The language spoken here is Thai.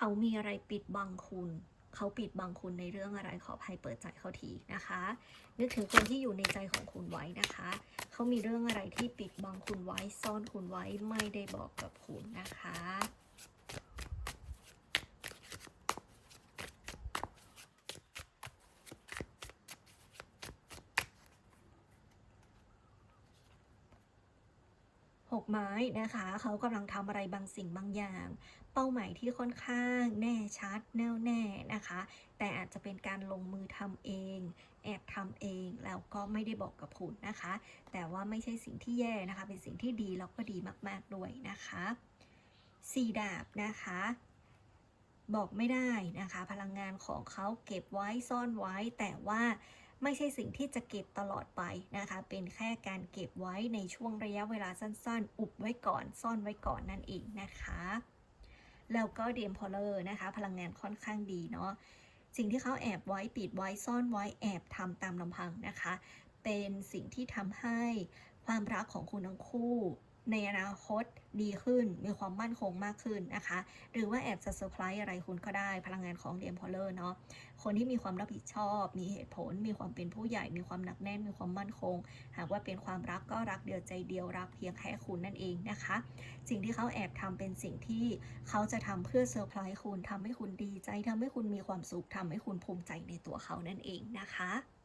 เขามีอะไรปิดบังคุณ เขาปิดบังคุณในเรื่องอะไรขออภัยเปิดใจเขาทีนะคะ นึกถึงคนที่อยู่ในใจของคุณไว้นะคะ เขามีเรื่องอะไรที่ปิดบังคุณไว้ซ่อนคุณไว้ไม่ได้บอกกับคุณนะคะ หกไม้นะคะ เขากำลังทำอะไรบางสิ่งบางอย่าง เป้าหมายที่ค่อนข้างแน่ชัดแน่วแน่นะคะ แต่อาจจะเป็นการลงมือทำเอง แอบทำเองแล้วก็ไม่ได้บอกกับคุณนะคะ แต่ว่าไม่ใช่สิ่งที่แย่นะคะ เป็นสิ่งที่ดีแล้วก็ดีมาก ๆด้วยนะคะสี่ดาบนะคะ บอกไม่ได้นะคะ พลังงานของเขาเก็บไว้ซ่อนไว้ แต่ว่าไม่ใช่สิ่งที่จะเก็บตลอดไปนะคะ เป็นแค่การเก็บไว้ในช่วงระยะเวลาสั้นๆ อุบไว้ก่อน ซ่อนไว้ก่อนนั่นเองนะคะ แล้วก็เดมพอลเลอร์นะคะ พลังงานค่อนข้างดีเนาะ สิ่งที่เขาแอบไว้ปิดไว้ซ่อนไว้แอบทำตามลำพังนะคะ เป็นสิ่งที่ทำให้ความรักของคุณทั้งคู่ในอนาคตดีขึ้น มีความมั่นคงมากขึ้นนะคะ หรือว่าแอบจะเซอร์ไพรส์อะไรคุณก็ได้ พลังงานของเดมพอลเลอร์เนาะ คนที่มีความรับผิดชอบ มีเหตุผล มีความเป็นผู้ใหญ่ มีความหนักแน่น มีความมั่นคง หากว่าเป็นความรักก็รักเดียวใจเดียวรักเพียงแค่คุณนั่นเองนะคะ สิ่งที่เขาแอบทำเป็นสิ่งที่เขาจะทำเพื่อเซอร์ไพรส์คุณทำให้คุณดีใจทำให้คุณมีความสุขทำให้คุณภูมิใจในตัวเขานั่นเองนะคะ